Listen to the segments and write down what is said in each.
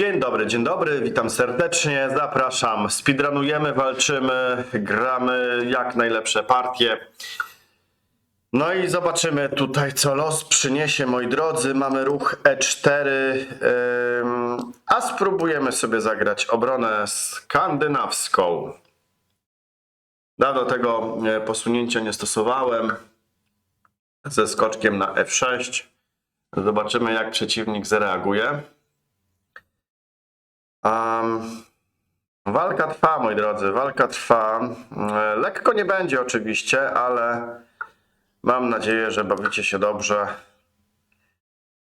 Dzień dobry, dzień dobry, witam serdecznie, zapraszam. Speedrunujemy, walczymy, gramy jak najlepsze partie. No i zobaczymy tutaj, co los przyniesie, moi drodzy. Mamy ruch E4, ym, a spróbujemy sobie zagrać obronę skandynawską. Dawno tego e, posunięcia nie stosowałem ze skoczkiem na F6. Zobaczymy, jak przeciwnik zareaguje. Um, walka trwa, moi drodzy, walka trwa. E, Lekko nie będzie oczywiście, ale mam nadzieję, że bawicie się dobrze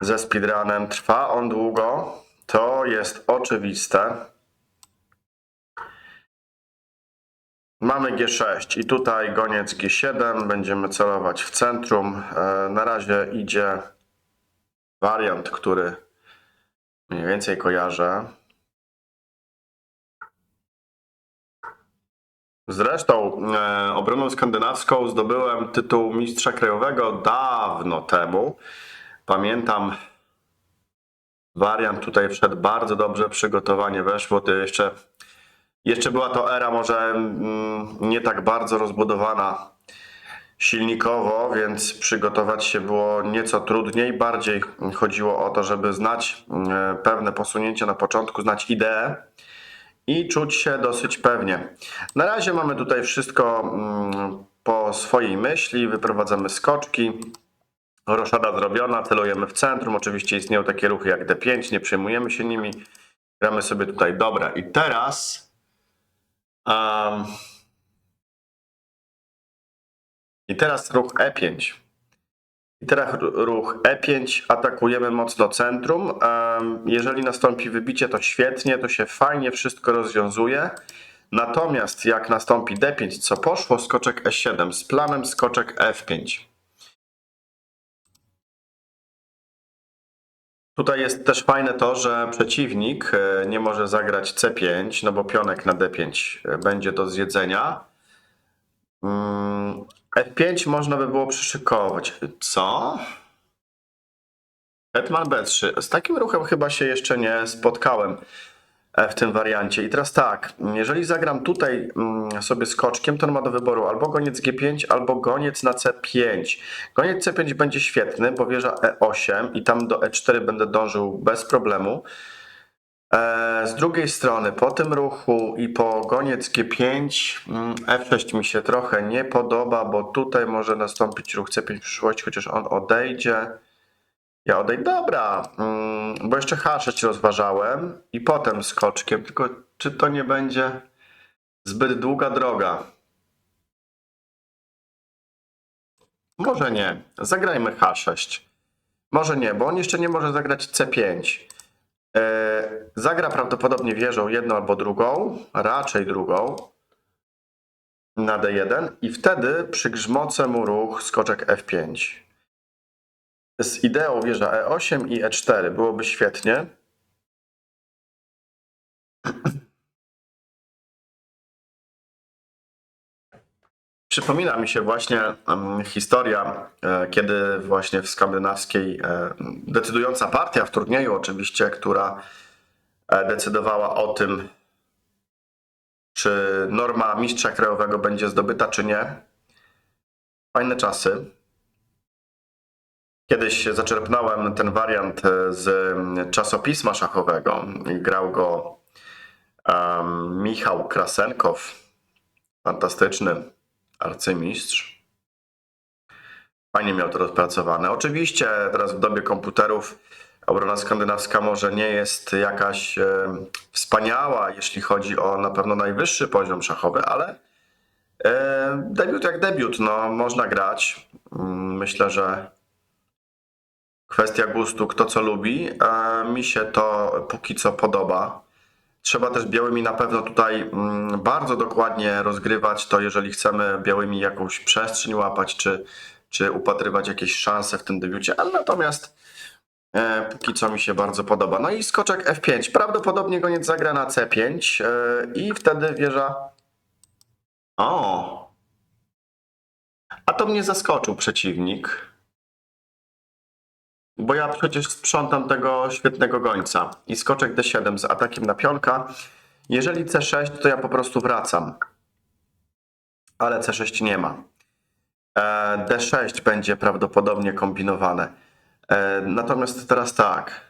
ze speedrunem. Trwa on długo, to jest oczywiste. Mamy G6 i tutaj goniec G7, będziemy celować w centrum. E, Na razie idzie wariant, który mniej więcej kojarzę. Zresztą e, obroną skandynawską zdobyłem tytuł mistrza krajowego dawno temu. Pamiętam, wariant tutaj wszedł bardzo dobrze, przygotowanie weszło. To jeszcze, jeszcze była to era może mm, nie tak bardzo rozbudowana silnikowo, więc przygotować się było nieco trudniej. Bardziej chodziło o to, żeby znać e, pewne posunięcia na początku, znać ideę i czuć się dosyć pewnie. Na razie mamy tutaj wszystko mm, po swojej myśli, wyprowadzamy skoczki. Roszada zrobiona, celujemy w centrum. Oczywiście istnieją takie ruchy jak D5, nie przejmujemy się nimi. Gramy sobie tutaj. Dobra, i teraz. Um, I teraz ruch E5. I teraz ruch E5, atakujemy mocno centrum. Jeżeli nastąpi wybicie, to świetnie, to się fajnie wszystko rozwiązuje. Natomiast jak nastąpi D5, co poszło, skoczek E7 z planem skoczek F5. Tutaj jest też fajne to, że przeciwnik e, nie może zagrać C5, no bo pionek na D5 będzie do zjedzenia. Mm, F5 można by było przyszykować. Co? Hetman B3. Z takim ruchem chyba się jeszcze nie spotkałem e, w tym wariancie. I teraz tak, jeżeli zagram tutaj mm, sobie skoczkiem, to on ma do wyboru albo goniec G5, albo goniec na C5. Goniec C5 będzie świetny, bo wieża E8 i tam do E4 będę dążył bez problemu. E, Z drugiej strony, po tym ruchu i po goniec G5, mm, F6 mi się trochę nie podoba, bo tutaj może nastąpić ruch C5 w przyszłości, chociaż on odejdzie. Ja odejdę. Dobra, mm, bo jeszcze H6 rozważałem i potem skoczkiem, tylko czy to nie będzie zbyt długa droga? Może nie. Zagrajmy H6. Może nie, bo on jeszcze nie może zagrać C5. E, Zagra prawdopodobnie wieżą jedną albo drugą, raczej drugą na D1 i wtedy przygrzmocę mu ruch skoczek F5. Z ideą wieża E8 i E4 byłoby świetnie. Przypomina mi się właśnie historia, e, kiedy właśnie w skandynawskiej e, decydująca partia w turnieju oczywiście, która e, decydowała o tym, czy norma mistrza krajowego będzie zdobyta, czy nie. Fajne czasy. Kiedyś zaczerpnąłem ten wariant z czasopisma szachowego grał go em, Michał Krasenkow, fantastyczny arcymistrz. Fajnie miał to rozpracowane. Oczywiście teraz w dobie komputerów obrona skandynawska może nie jest jakaś e, wspaniała, jeśli chodzi o na pewno najwyższy poziom szachowy, ale e, debiut jak debiut, no można grać. Mm, Myślę, że kwestia gustu, kto co lubi. Mi się to póki co podoba. Trzeba też białymi na pewno tutaj mm, bardzo dokładnie rozgrywać to, jeżeli chcemy białymi jakąś przestrzeń łapać, czy, czy upatrywać jakieś szanse w tym debiucie, ale natomiast e, póki co mi się bardzo podoba. No i skoczek F5. Prawdopodobnie goniec zagra na C5 e, i wtedy wieża... O! A to mnie zaskoczył przeciwnik. Bo ja przecież sprzątam tego świetnego gońca. I skoczek D7 z atakiem na pionka. Jeżeli C6, to ja po prostu wracam. Ale C6 nie ma. E, D6 będzie prawdopodobnie kombinowane. E, Natomiast teraz tak.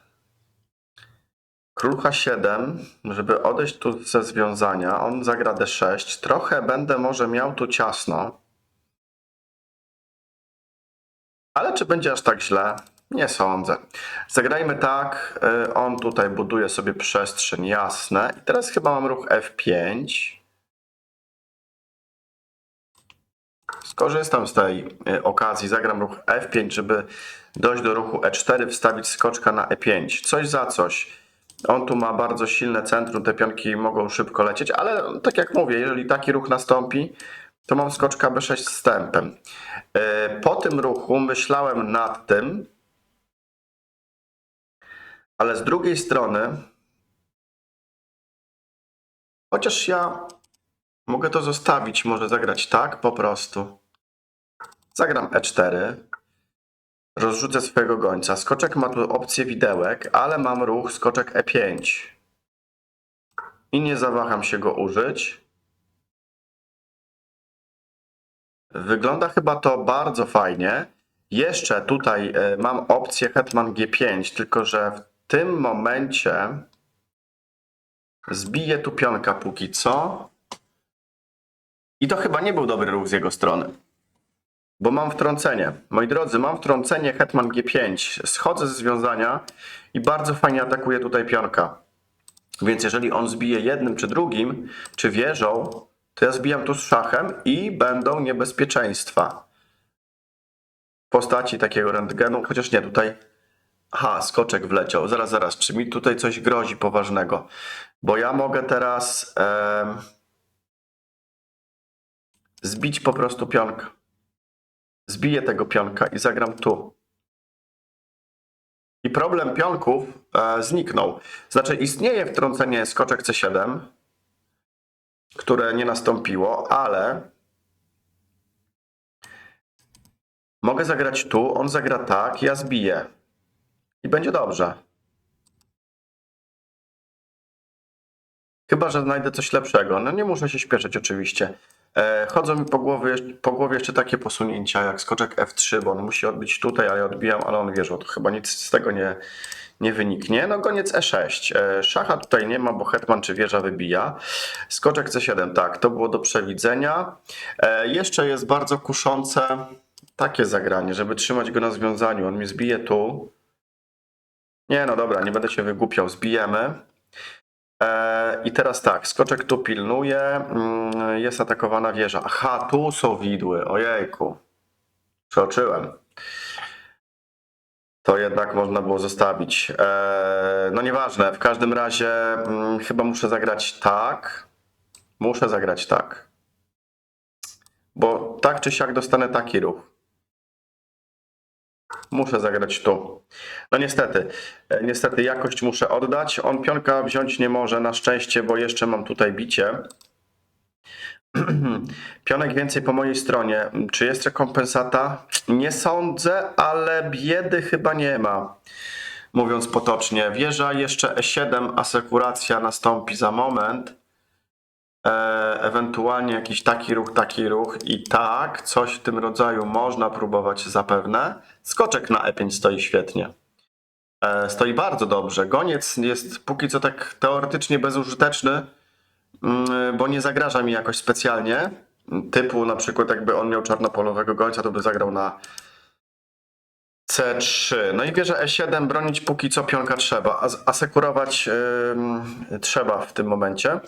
Król H7, żeby odejść tu ze związania, on zagra D6. Trochę będę może miał tu ciasno. Ale czy będzie aż tak źle? Nie sądzę. Zagrajmy tak. y, On tutaj buduje sobie przestrzeń, jasne. I teraz chyba mam ruch F5. Skorzystam z tej y, okazji, zagram ruch F5, żeby dojść do ruchu E4, wstawić skoczka na E5. Coś za coś. On tu ma bardzo silne centrum, te pionki mogą szybko lecieć, ale tak jak mówię, jeżeli taki ruch nastąpi, to mam skoczka B6 z. Y, Po tym ruchu myślałem nad tym, ale z drugiej strony, chociaż ja mogę to zostawić, może zagrać tak po prostu. Zagram E4. Rozrzucę swojego gońca. Skoczek ma tu opcję widełek, ale mam ruch skoczek E5. I nie zawaham się go użyć. Wygląda chyba to bardzo fajnie. Jeszcze tutaj e, mam opcję hetman G5, tylko że tym momencie zbiję tu pionka póki co. I to chyba nie był dobry ruch z jego strony. Bo mam wtrącenie. Moi drodzy, mam wtrącenie hetman G5. Schodzę ze związania i bardzo fajnie atakuję tutaj pionka. Więc jeżeli on zbije jednym czy drugim, czy wieżą, to ja zbijam tu z szachem i będą niebezpieczeństwa. W postaci takiego rentgenu, chociaż nie, tutaj Aha, skoczek wleciał. Zaraz, zaraz. Czy mi tutaj coś grozi poważnego? Bo ja mogę teraz em, zbić po prostu pionka. Zbiję tego pionka i zagram tu. I problem pionków e, zniknął. Znaczy, istnieje wtrącenie skoczek C7, które nie nastąpiło, ale mogę zagrać tu, on zagra tak, ja zbiję. I będzie dobrze. Chyba, że znajdę coś lepszego. No nie muszę się śpieszyć oczywiście. E, chodzą mi po głowie, po głowie jeszcze takie posunięcia jak skoczek F3, bo on musi odbić tutaj, a ja odbijam, ale on wierzą. To chyba nic z tego nie, nie wyniknie. No goniec E6. E, szacha tutaj nie ma, bo hetman czy wieża wybija. Skoczek C7, tak, to było do przewidzenia. E, jeszcze jest bardzo kuszące takie zagranie, żeby trzymać go na związaniu. On mi zbije tu. Nie, no dobra, nie będę się wygłupiał, zbijemy. E, I teraz tak, skoczek tu pilnuje, mm, jest atakowana wieża. Aha, tu są widły, ojejku. Przeoczyłem. To jednak można było zostawić. E, no nieważne, w każdym razie mm, chyba muszę zagrać tak. Muszę zagrać tak. Bo tak czy siak dostanę taki ruch. Muszę zagrać tu. No niestety, e, niestety jakość muszę oddać. On pionka wziąć nie może na szczęście, bo jeszcze mam tutaj bicie. Pionek więcej po mojej stronie. Czy jest rekompensata? Nie sądzę, ale biedy chyba nie ma. Mówiąc potocznie, wieża jeszcze E7, asekuracja nastąpi za moment. E, ewentualnie jakiś taki ruch, taki ruch i tak, coś w tym rodzaju można próbować zapewne. Skoczek na E5 stoi świetnie. E, stoi bardzo dobrze. Goniec jest póki co tak teoretycznie bezużyteczny, mm, bo nie zagraża mi jakoś specjalnie. Typu na przykład jakby on miał czarnopolowego gońca, to by zagrał na C3. No i wieża E7 bronić póki co pionka trzeba, asekurować ym, trzeba w tym momencie.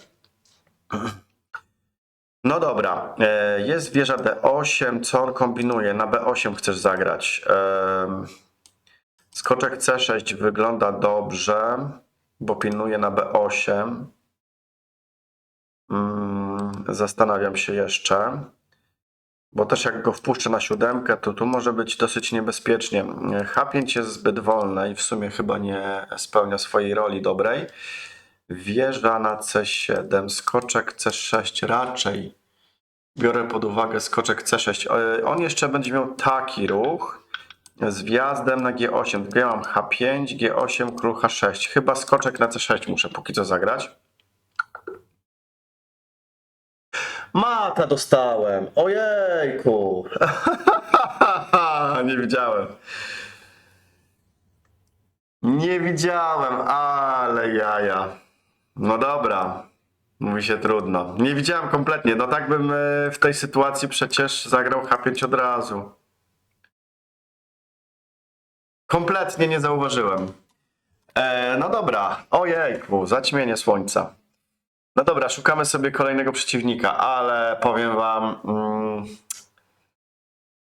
No dobra, e, jest wieża D8, co on kombinuje? Na B8 chcesz zagrać. Skoczek C6 wygląda dobrze, bo pilnuje na B8. Mm, Zastanawiam się jeszcze, bo też jak go wpuszczę na siódemkę, to tu może być dosyć niebezpiecznie. H5 jest zbyt wolne i w sumie chyba nie spełnia swojej roli dobrej. Wieża na C7, skoczek C6 raczej. Biorę pod uwagę skoczek C6. E, On jeszcze będzie miał taki ruch. z wjazdem na G8. Tylko ja mam H5, G8, król H6. Chyba skoczek na C6 muszę póki co zagrać. Mata dostałem! Ojejku! Nie widziałem. Nie widziałem, ale jaja. No dobra. Mówi się trudno. Nie widziałem kompletnie. No tak bym e, w tej sytuacji przecież zagrał H5 od razu. Kompletnie nie zauważyłem. E, no dobra. Ojejku, zaćmienie słońca. No dobra, szukamy sobie kolejnego przeciwnika, ale powiem wam. Mm,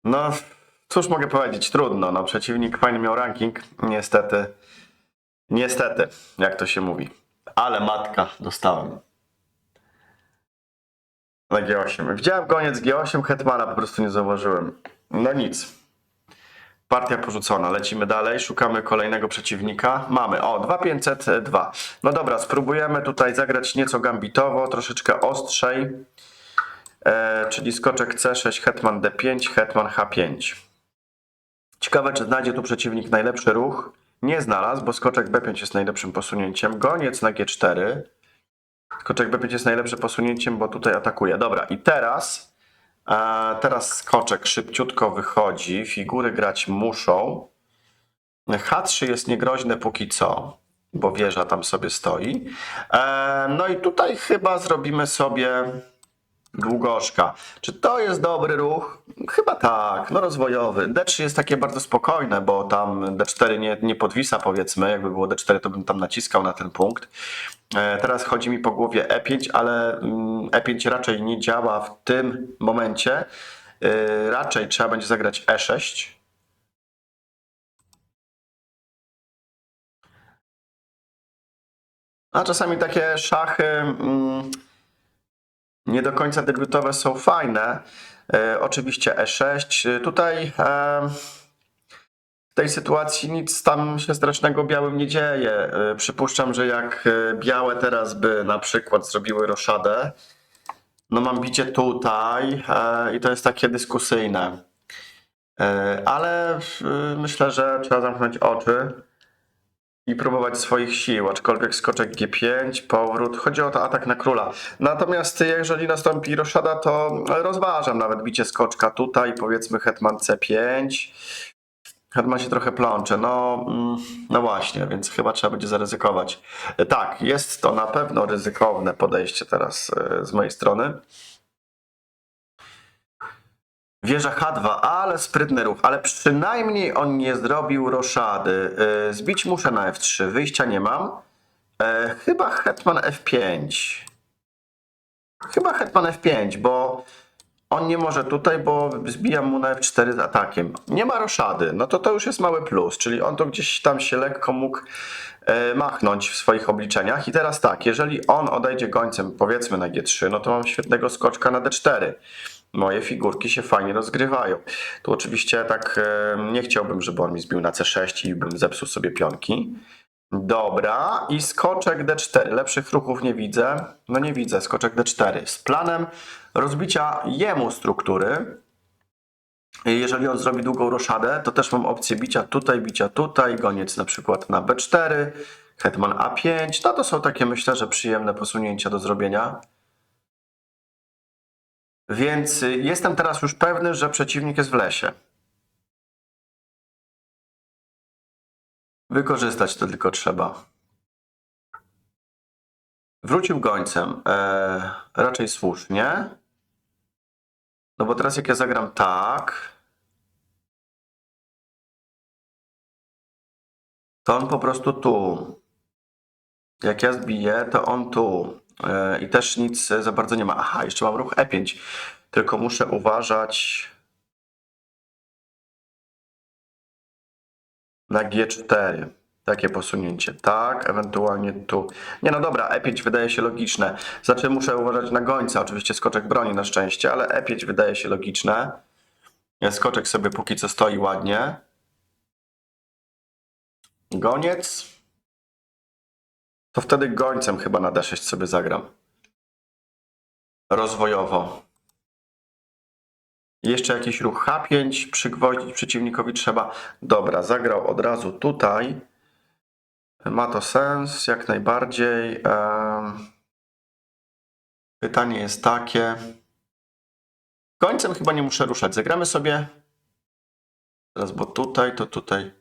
no, cóż mogę powiedzieć? Trudno. No, przeciwnik fajny miał ranking. Niestety. Niestety, jak to się mówi. Ale matka dostałem. Na G8. Widziałem koniec G8, Hetmana po prostu nie zauważyłem. No nic. Partia porzucona. Lecimy dalej, szukamy kolejnego przeciwnika. Mamy, o, 2502. No dobra, spróbujemy tutaj zagrać nieco gambitowo, troszeczkę ostrzej. E, czyli skoczek C6, hetman D5, hetman H5. Ciekawe, czy znajdzie tu przeciwnik najlepszy ruch. Nie znalazł, bo skoczek B5 jest najlepszym posunięciem. Goniec na G4. Skoczek B5 jest najlepszym posunięciem, bo tutaj atakuje. Dobra, i teraz, teraz skoczek szybciutko wychodzi. Figury grać muszą. H3 jest niegroźne póki co, bo wieża tam sobie stoi. E, no i tutaj chyba zrobimy sobie długoszka. Czy to jest dobry ruch? Chyba tak, no rozwojowy. D3 jest takie bardzo spokojne, bo tam D4 nie, nie podwisa powiedzmy. Jakby było D4, to bym tam naciskał na ten punkt. E, Teraz chodzi mi po głowie E5, ale mm, E5 raczej nie działa w tym momencie. E, Raczej trzeba będzie zagrać E E6. A czasami takie szachy mm, nie do końca debiutowe są fajne. E, oczywiście E6. E, Tutaj e, w tej sytuacji nic tam się strasznego białym nie dzieje. E, Przypuszczam, że jak e, białe teraz by na przykład zrobiły roszadę, no mam bicie tutaj e, i to jest takie dyskusyjne. E, Ale e, myślę, że trzeba zamknąć oczy i próbować swoich sił, aczkolwiek skoczek G5, powrót, chodzi o to atak na króla. Natomiast jeżeli nastąpi roszada, to rozważam nawet bicie skoczka tutaj, powiedzmy hetman C5. Hetman się trochę plącze, no, mm, no właśnie, więc chyba trzeba będzie zaryzykować. Tak, jest to na pewno ryzykowne podejście teraz e, z mojej strony. Wieża H2, ale sprytny ruch, ale przynajmniej on nie zrobił roszady. Yy, Zbić muszę na F3, wyjścia nie mam. E, Chyba hetman F5. Chyba hetman F5, bo on nie może tutaj, bo zbijam mu na F4 z atakiem. Nie ma roszady, no to to już jest mały plus, czyli on to gdzieś tam się lekko mógł e, machnąć w swoich obliczeniach. I teraz tak, jeżeli on odejdzie gońcem powiedzmy na G3, no to mam świetnego skoczka na D4 moje figurki się fajnie rozgrywają. Tu oczywiście tak e, nie chciałbym, żeby on mi zbił na C6 i bym zepsuł sobie pionki. Dobra, i skoczek D4. Lepszych ruchów nie widzę. No nie widzę, skoczek D4. Z planem rozbicia jemu struktury. Jeżeli on zrobi długą roszadę, to też mam opcję bicia tutaj, bicia tutaj, goniec na przykład na B4, hetman A5. No to są takie myślę, że przyjemne posunięcia do zrobienia. Więc y, jestem teraz już pewny, że przeciwnik jest w lesie. Wykorzystać to tylko trzeba. Wrócił gońcem. E, raczej słusznie. No bo teraz jak ja zagram tak, to on po prostu tu. Jak ja zbiję, to on tu. E, I też nic za bardzo nie ma. Aha, jeszcze mam ruch E5. Tylko muszę uważać na G4. Takie posunięcie. Tak, ewentualnie tu. Nie no dobra, E5 wydaje się logiczne. Znaczy muszę uważać na gońca. Oczywiście skoczek broni na szczęście, ale E5 wydaje się logiczne. Skoczek sobie póki co stoi ładnie. Goniec. To wtedy gońcem chyba na D6 sobie zagram. Rozwojowo. Jeszcze jakiś ruch H5 przygwoździć przeciwnikowi trzeba. Dobra, zagrał od razu tutaj. Ma to sens, jak najbardziej. Pytanie jest takie. Końcem chyba nie muszę ruszać. Zagramy sobie. Teraz, bo tutaj, to tutaj.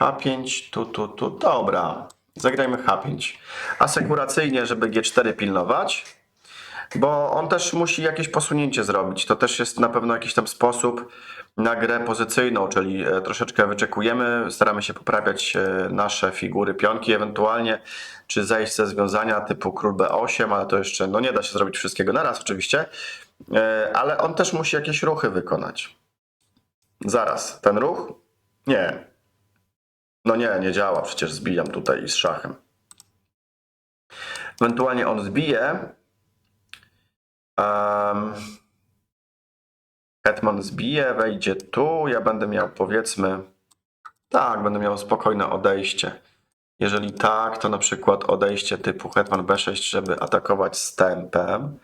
H5, tu, tu, tu. Dobra. Zagrajmy H5. Asekuracyjnie, żeby G4 pilnować. Bo on też musi jakieś posunięcie zrobić. To też jest na pewno jakiś tam sposób na grę pozycyjną, czyli e, troszeczkę wyczekujemy, staramy się poprawiać e, nasze figury, pionki ewentualnie, czy zejść ze związania typu król B8, ale to jeszcze, no nie da się zrobić wszystkiego naraz oczywiście, E, ale on też musi jakieś ruchy wykonać. Zaraz, ten ruch? Nie. No nie, nie działa, przecież zbijam tutaj z szachem. Ewentualnie on zbije, Um, Hetman zbije, wejdzie tu. Ja będę miał powiedzmy. Tak, będę miał spokojne odejście. Jeżeli tak, to na przykład odejście typu Hetman B6, żeby atakować z tempem.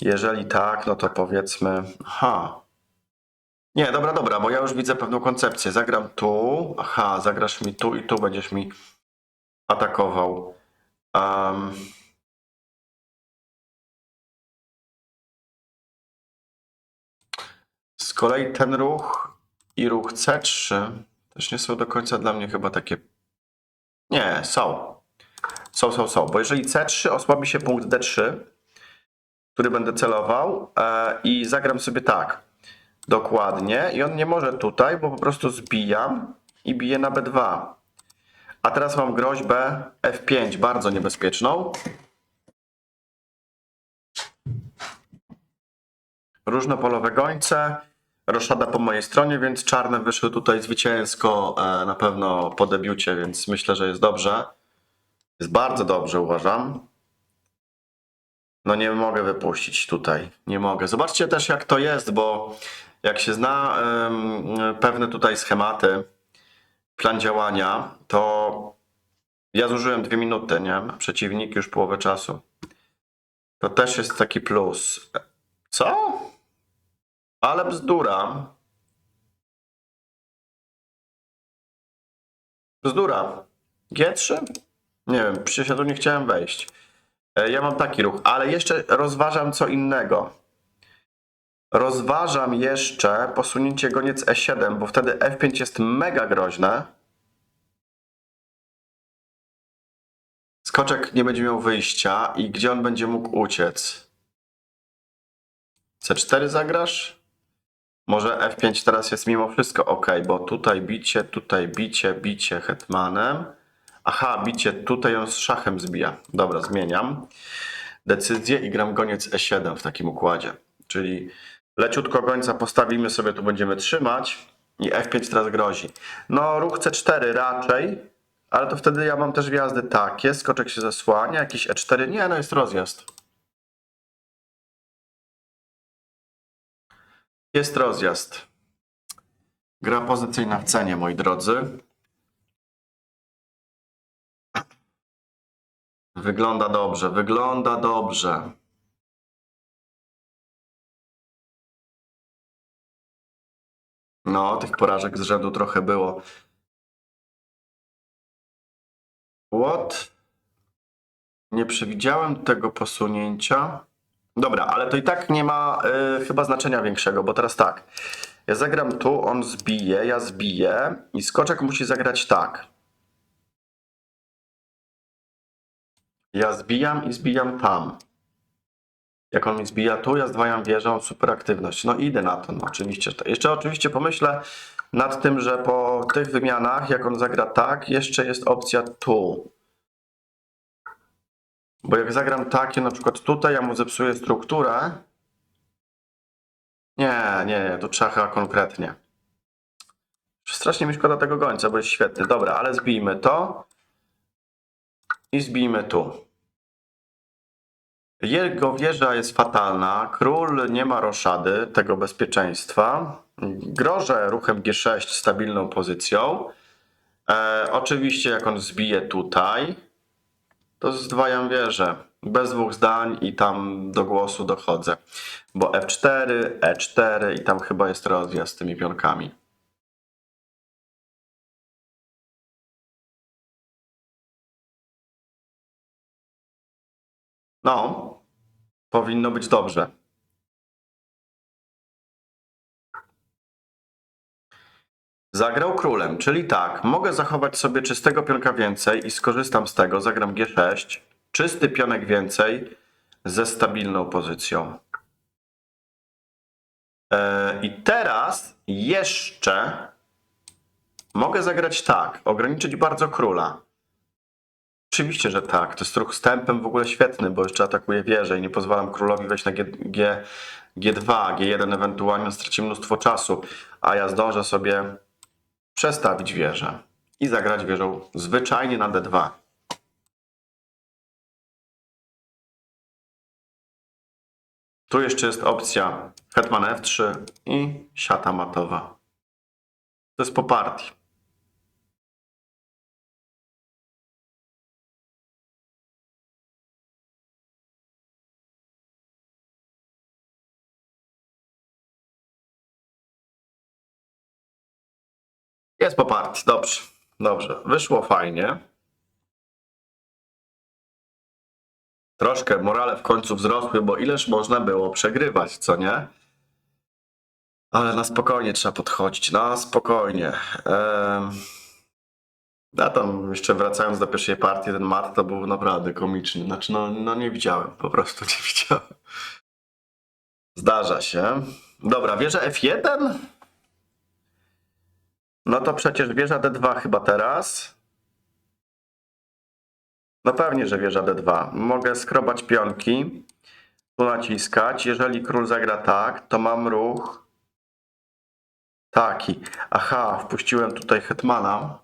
Jeżeli tak, no to powiedzmy. Aha. Nie, dobra, dobra, bo ja już widzę pewną koncepcję. Zagram tu. Aha, zagrasz mi tu i tu będziesz mi atakował. Um, Z kolei ten ruch i ruch C3 też nie są do końca dla mnie chyba takie. Nie, są. Są, są, są. Bo jeżeli C3 osłabi się punkt D3, który będę celował, e, i zagram sobie tak. Dokładnie. I on nie może tutaj, bo po prostu zbijam i biję na B2. A teraz mam groźbę F5, bardzo niebezpieczną. Różnopolowe gońce. Roszada po mojej stronie, więc czarne wyszły tutaj zwycięsko e, na pewno po debiucie, więc myślę, że jest dobrze. Jest bardzo dobrze, uważam. No nie mogę wypuścić tutaj. Nie mogę. Zobaczcie też jak to jest, bo jak się zna pewne tutaj schematy, plan działania, to ja zużyłem dwie minuty, nie? Przeciwnik już połowę czasu. To też jest taki plus. Co? Ale bzdura. Bzdura. G3? Nie wiem, przecież ja tu nie chciałem wejść. E, Ja mam taki ruch, ale jeszcze rozważam co innego. Rozważam jeszcze posunięcie goniec E7, bo wtedy F5 jest mega groźne. Skoczek nie będzie miał wyjścia i gdzie on będzie mógł uciec? C4 zagrasz? Może F5 teraz jest mimo wszystko ok, bo tutaj bicie, tutaj bicie, bicie hetmanem. Aha, bicie tutaj on z szachem zbija. Dobra, zmieniam decyzję i gram goniec E7 w takim układzie. Czyli leciutko gońca postawimy sobie, tu będziemy trzymać i F5 teraz grozi. No ruch C4 raczej, ale to wtedy ja mam też wjazdy takie, skoczek się zasłania, jakiś E4, nie, no jest rozjazd. Jest rozjazd. Gra pozycyjna w cenie, moi drodzy. Wygląda dobrze, wygląda dobrze. No, tych porażek z rzędu trochę było. What? Nie przewidziałem tego posunięcia. Dobra, ale to i tak nie ma y, chyba znaczenia większego, bo teraz tak. Ja zagram tu, on zbije, ja zbiję i skoczek musi zagrać tak. Ja zbijam i zbijam tam. Jak on mi zbija tu, ja zdwajam wieżą, super aktywność. No idę na to, no oczywiście. Jeszcze oczywiście pomyślę nad tym, że po tych wymianach, jak on zagra tak, jeszcze jest opcja tu. Bo jak zagram takie, na przykład tutaj, ja mu zepsuję strukturę. Nie, nie, nie, tu trzeba konkretnie. Strasznie mi szkoda tego gońca, bo jest świetny. Dobra, ale zbijmy to. I zbijmy tu. Jego wieża jest fatalna. Król nie ma roszady tego bezpieczeństwa. Grożę ruchem G6 stabilną pozycją. E, oczywiście, jak on zbije tutaj, To zdwajam wieżę. Bez dwóch zdań i tam do głosu dochodzę. Bo F4, E4 i tam chyba jest rozjazd z tymi pionkami. No, powinno być dobrze. Zagrał królem, czyli tak, mogę zachować sobie czystego pionka więcej i skorzystam z tego, zagram G6, czysty pionek więcej ze stabilną pozycją. E, I teraz jeszcze mogę zagrać tak, ograniczyć bardzo króla. Oczywiście, że tak. To jest ruch tempem w ogóle świetny, bo jeszcze atakuje wieżę i nie pozwalam królowi wejść na G, G, G2, G1 ewentualnie straci mnóstwo czasu, a ja zdążę sobie przestawić wieżę i zagrać wieżą zwyczajnie na D2. Tu jeszcze jest opcja hetman F3 i siata matowa. To jest po partii. Jest po partii, dobrze. Dobrze, wyszło fajnie. Troszkę morale w końcu wzrosły, bo ileż można było przegrywać, co nie? Ale na spokojnie trzeba podchodzić, na spokojnie. Ehm... Ja tam jeszcze wracając do pierwszej partii, ten mat to był naprawdę komiczny. Znaczy, no, no nie widziałem, po prostu nie widziałem. Zdarza się. Dobra, wieża F1. No to przecież wieża D2 chyba teraz. No pewnie, że wieża D2. Mogę skrobać pionki, tu naciskać. Jeżeli król zagra tak, to mam ruch taki. Aha, wpuściłem tutaj hetmana.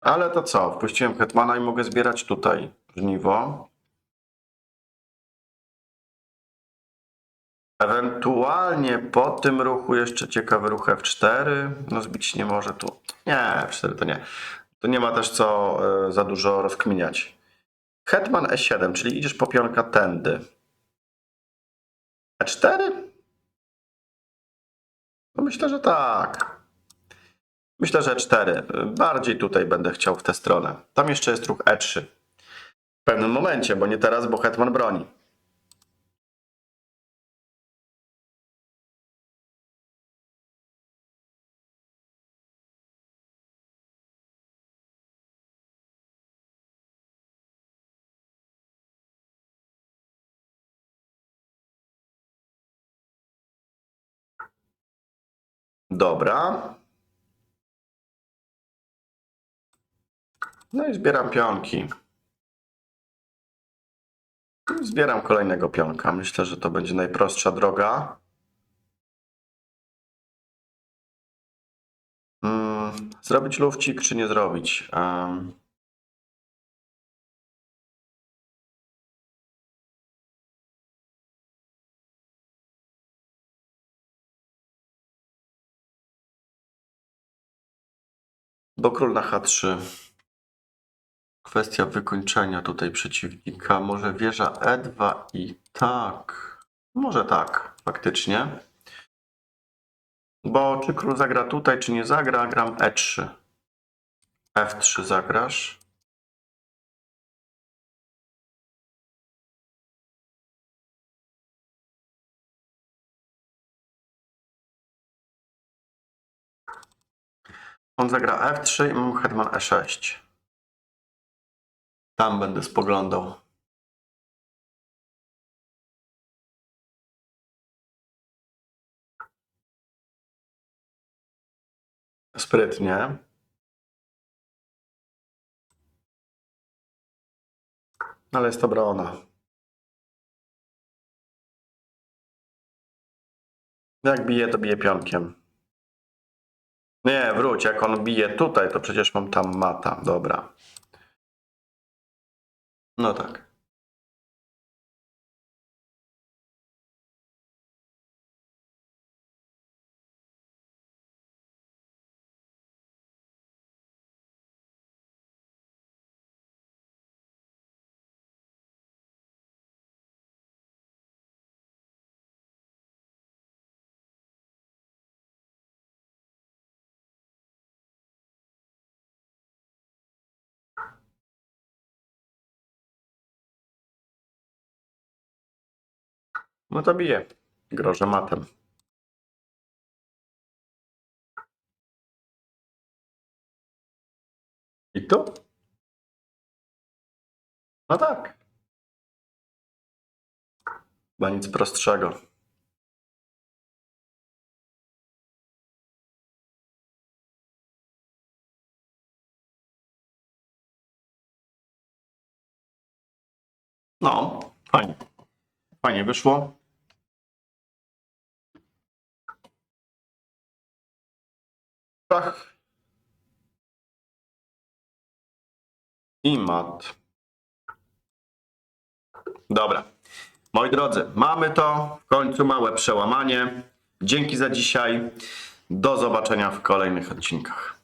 Ale to co? Wpuściłem hetmana i mogę zbierać tutaj żniwo. Ewentualnie po tym ruchu jeszcze ciekawy ruch F4. No zbić nie może tu. Nie, F4 to nie. Tu nie ma też co e, za dużo rozkminiać. Hetman E7, czyli idziesz po pionka tędy. E4? No myślę, że tak. Myślę, że E4. Bardziej tutaj będę chciał w tę stronę. Tam jeszcze jest ruch E3. W pewnym momencie, bo nie teraz, bo hetman broni. Dobra. No i zbieram pionki. Zbieram kolejnego pionka. Myślę, że to będzie najprostsza droga. Mm, zrobić lufcik, czy nie zrobić? Bo król na H3. Kwestia wykończenia tutaj przeciwnika. Może wieża E2 i tak. Może tak, faktycznie. Bo czy król zagra tutaj, czy nie zagra, gram E3. F3 zagrasz. On zagra F3 i mam hetman E6. Tam będę spoglądał. Sprytnie. Ale jest obrona. Jak bije, to bije pionkiem. Nie, wróć, jak on bije tutaj, to przecież mam tam mata. Dobra. No tak. No to bije. Grożę matem. I tu? No tak. Chyba nic prostszego. No, fajnie. Fajnie wyszło. Szach. I mat. Dobra. Moi drodzy, mamy to. W końcu małe przełamanie. Dzięki za dzisiaj. Do zobaczenia w kolejnych odcinkach.